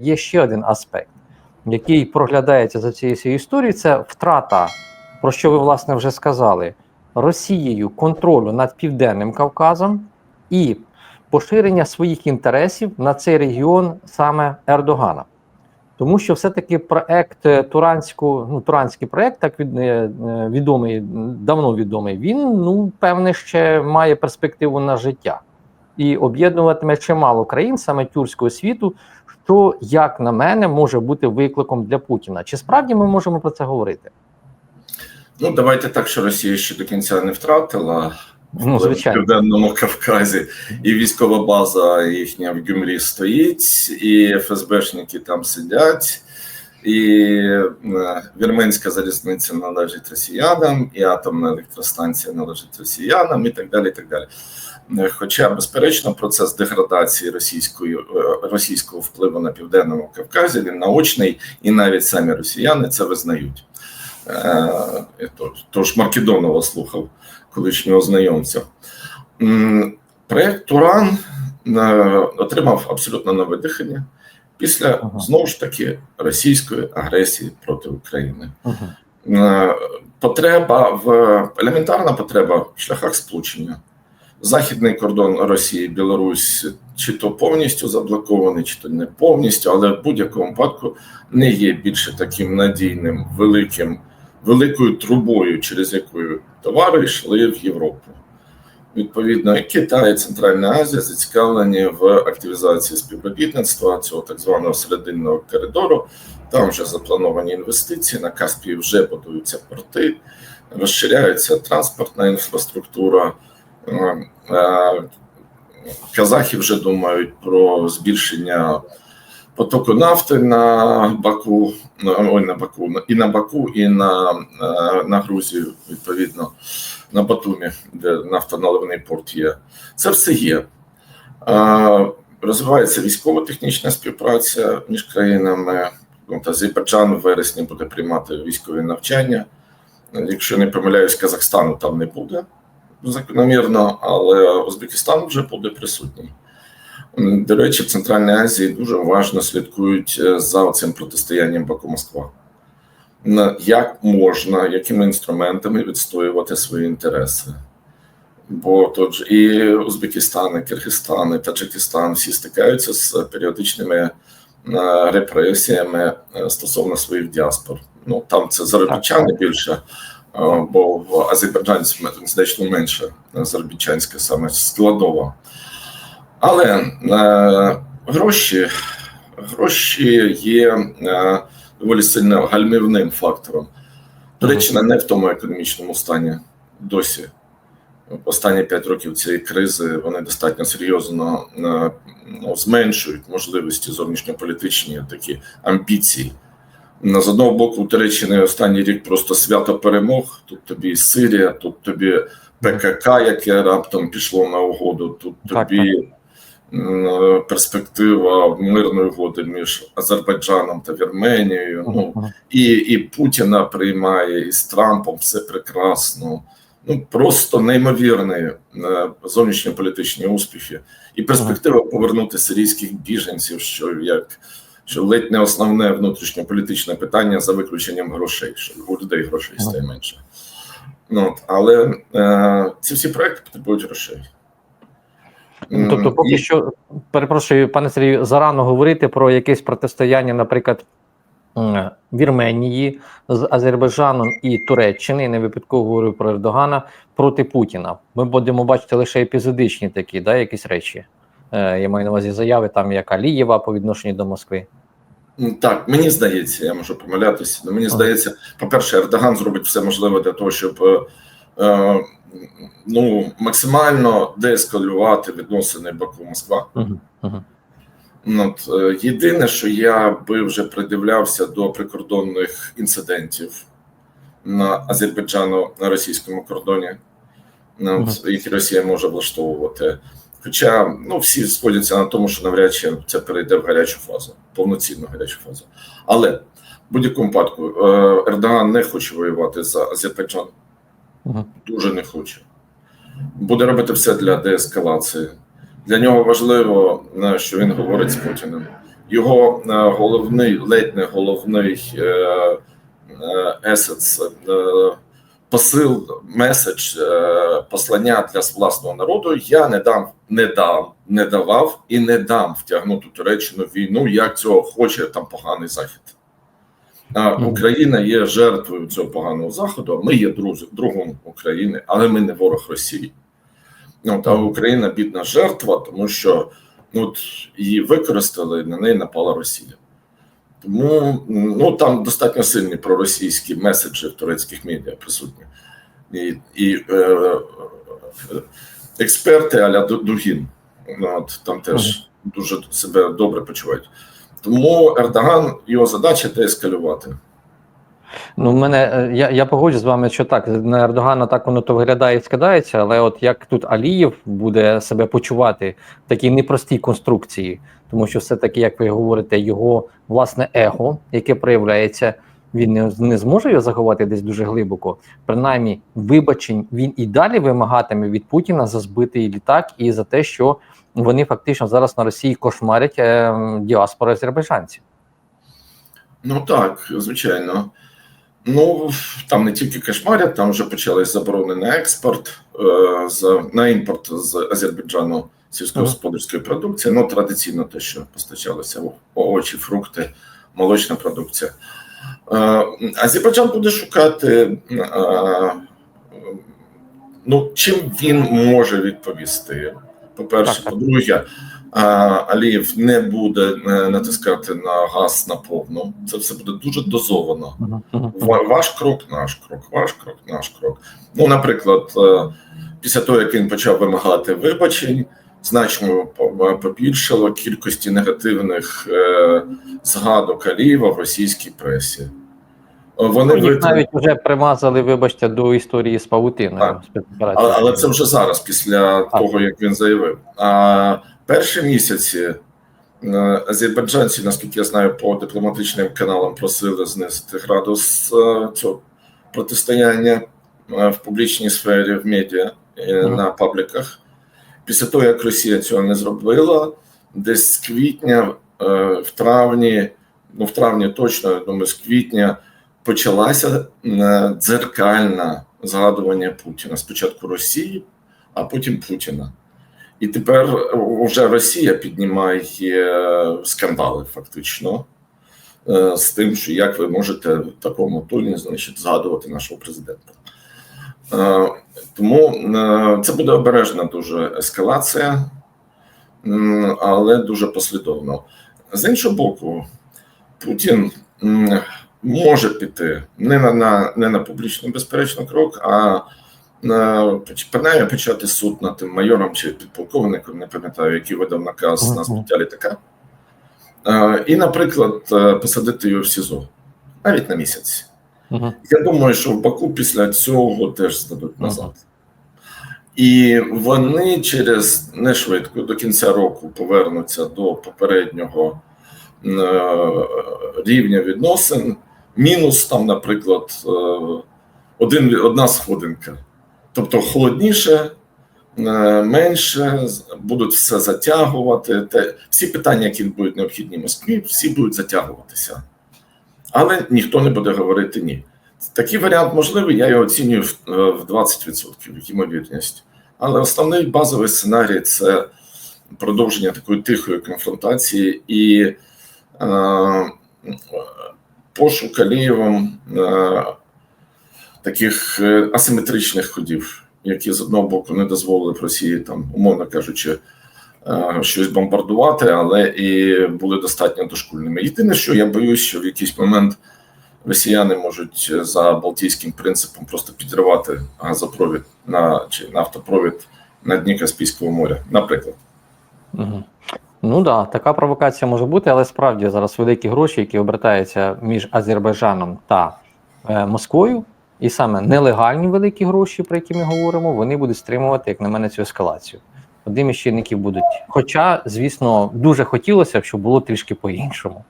Є ще один аспект, який проглядається за цією історією, це втрата, про що ви власне вже сказали, Росією контролю над Південним Кавказом і поширення своїх інтересів на цей регіон саме Ердогана. Тому що все-таки проект е, Туранську, ну Туранський проект, так від, е, е, відомий, давно відомий, він ну певне ще має перспективу на життя і об'єднуватиме чимало країн саме тюркського світу, що, як на мене, може бути викликом для Путіна. Чи справді ми можемо про це говорити? Ну, давайте так, що Росія ще до кінця не втратила Ну, в південному Кавказі, і військова база їхня в Гюмрі стоїть, і ФСБшники там сидять, і е, вірменська залізниця належить росіянам, і атомна електростанція належить росіянам, і так далі. І так далі. Е, Хоча, безперечно, процес деградації російської е, російського впливу на південному Кавказі він наочний, і навіть самі росіяни це визнають. Тож Маркідонова слухав колишнього знайомця. Проект Туран отримав абсолютно нове дихання після Ага. знову ж таки російської агресії проти України. Угу. Е, Потреба в елементарна потреба в шляхах сполучення. Західний кордон Росії, Білорусь, чи то повністю заблокований, чи то не повністю, але в будь-якому випадку не є більше таким надійним, великим, великою трубою, через яку товари йшли в Європу. Відповідно, Китай, і Центральна Азія зацікавлені в активізації співробітництва цього так званого серединного коридору. Там вже заплановані інвестиції. На Каспії вже будуються порти, розширяється транспортна інфраструктура. Е, е, Казахи вже думають про збільшення потоку нафти на Баку, на- ой, на Баку, і на Баку, і на, е, на Грузію, відповідно, на Батумі, де нафтоналивний порт є. Це все є. Розвивається військово-технічна співпраця між країнами. От Азербайджан в вересні буде приймати військові навчання. Якщо не помиляюсь, Казахстану там не буде закономірно, але Узбекистан вже буде присутній. До речі, в Центральній Азії дуже уважно слідкують е, за цим протистоянням Баку-Москва. На- Як можна, якими інструментами відстоювати свої інтереси? Бо тут ж і Узбекистан, і Киргизстан, і Таджикистан всі стикаються з періодичними е, репресіями е, стосовно своїх діаспор. Ну там це заробітчани більше, е, бо в Азербайджані значно менше заробітчанська саме складова. Але е, гроші, гроші є е, доволі сильно гальмівним фактором. Туреччина не в тому економічному стані досі. Останні п'ять років цієї кризи вони достатньо серйозно е, ну, зменшують можливості зовнішньополітичні такі амбіції. З одного боку, у Туреччини останній рік просто свято перемог. Тут тобі Сирія, тут тобі ПКК, яке раптом пішло на угоду, тут Так, тобі м, перспектива мирної угоди між Азербайджаном та Вірменією. Ну і, і Путіна приймає, і з Трампом все прекрасно. Ну просто неймовірні е, зовнішньополітичні успіхи, і перспектива повернути сирійських біженців, що як що ледь не основне внутрішньополітичне питання за виключенням грошей, що у людей грошей стає менше. Ну, але е, ці всі проекти потребують грошей. Ну, Тобто, поки І- що, перепрошую, пане Сергію, зарано говорити про якесь протистояння, наприклад, Вірменії з Азербайджаном і Туреччини, не випадково говорю про Ердогана проти Путіна. Ми будемо бачити лише епізодичні такі, да, якісь речі. Е, я маю на увазі заяви, там як Алієва по відношенню до Москви. Так, мені здається, я можу помилятися. але мені здається, по-перше, Ердоган зробить все можливе для того, щоб е, е, ну, максимально деескалювати відносини Баку-Москва. Угу. Угу. Ну, От, е, єдине, що я би вже придивлявся до прикордонних інцидентів на Азербайджану на російському кордоні, ну, от, які Росія може влаштовувати. Хоча ну, всі сходяться на тому, що навряд чи це перейде в гарячу фазу, повноцінну гарячу фазу. Але в будь-якому випадку е, Ердоган не хоче воювати за Азербайджан, Угу. дуже не хоче. Буде робити все для деескалації. Для нього важливо, е, що він говорить з Путіним. Його е, головний, ледь не головний е, е, есет, це, е, посил, меседж, послання для власного народу. Я не дам, не дам, не давав і не дам втягнути Туреччину в війну, як цього хоче там поганий захід. А Україна є жертвою цього поганого заходу. Ми є другом України, але ми не ворог Росії. Ну, та Україна бідна жертва, тому що ну, от, її використали, на неї напала Росія. Тому ну, там достатньо сильні проросійські меседжі в турецьких медіа присутні. І, і е, е, експерти аля Дугін ну, от, там теж дуже себе добре почувають. Тому Ердоган, його задача деескалювати. Ну, мене е, я, я погоджу з вами, що так на Ердогана так воно то виглядає і скидається, але от як тут Алієв буде себе почувати в такій непростій конструкції, тому що все-таки, як ви говорите, його власне его, яке проявляється, він не, не зможе його заховати десь дуже глибоко. Принаймні, вибачень він і далі вимагатиме від Путіна за збитий літак і за те, що вони фактично зараз на Росії кошмарять е, діаспору азербайджанців. Ну так, звичайно. Ну там не тільки кошмарять, там вже почались заборони на експорт, е, на імпорт з Азербайджану сільськогосподарської продукції. Ну, традиційно те, що постачалося овочі, фрукти, молочна продукція. Азербайджан буде шукати, ну, чим він може відповісти. По-перше, по-друге, Алієв не буде е, натискати на газ на повну. Це все буде дуже дозовано. Ваш крок, наш крок, ваш крок, наш крок. Ну, наприклад, е, після того, як він почав вимагати вибачень, значно побільшало кількості негативних е, згадок Алієва в російській пресі. Е, Вони Їх витягнули- навіть вже примазали, вибачте, до історії з павутиною. Але, але це вже зараз, після Так. того, як він заявив. А перші місяці е, азербайджанці, наскільки я знаю, по дипломатичним каналам просили знизити градус е, цього протистояння е, в публічній сфері, в медіа е, Мгм. на пабліках. Після того, як Росія цього не зробила, десь з квітня, е, в травні, ну в травні точно, я думаю, з квітня почалася е, дзеркальна згадування Путіна. Спочатку Росії, а потім Путіна. І тепер вже Росія піднімає е, скандали, фактично, з тим, що як ви можете в такому тоні значить, згадувати нашого президента. Е, Тому е, це буде обережна дуже ескалація, але дуже послідовно. З іншого боку, Путін може піти не на, на, не на публічний, безперечно, крок, а на принаймні почати суд над тим майором чи підполковником, не пам'ятаю, який видав наказ на збиття літака. Е, І, наприклад, е, посадити його в СІЗО навіть на місяць. Мгм. Я думаю, що в Баку після цього теж здадуть назад. І вони через не швидко до кінця року повернуться до попереднього е, рівня відносин. Мінус там, наприклад, е, один, одна сходинка. Тобто холодніше, е, менше, будуть все затягувати. Те, всі питання, які будуть необхідні Москві, всі будуть затягуватися. Але ніхто не буде говорити ні. Такий варіант можливий, я його оцінюю в, е, 20% ймовірність. Але основний базовий сценарій це продовження такої тихої конфронтації і е, пошук Алієвом е, таких е, асиметричних ходів, які з одного боку не дозволили б Росії, там, умовно кажучи, щось бомбардувати, але і були достатньо дошкульними. Єдине, що я боюсь, що в якийсь момент росіяни можуть за балтійським принципом просто підривати газопровід на чи нафтопровід на дні Каспійського моря, наприклад. Мгм. Ну да, така провокація може бути, але справді зараз великі гроші, які обертаються між Азербайджаном та е, Москвою, і саме нелегальні великі гроші, про які ми говоримо, вони будуть стримувати, як на мене, цю ескалацію. Одним із чинників будуть. Хоча, звісно, дуже хотілося б, щоб було трішки по-іншому.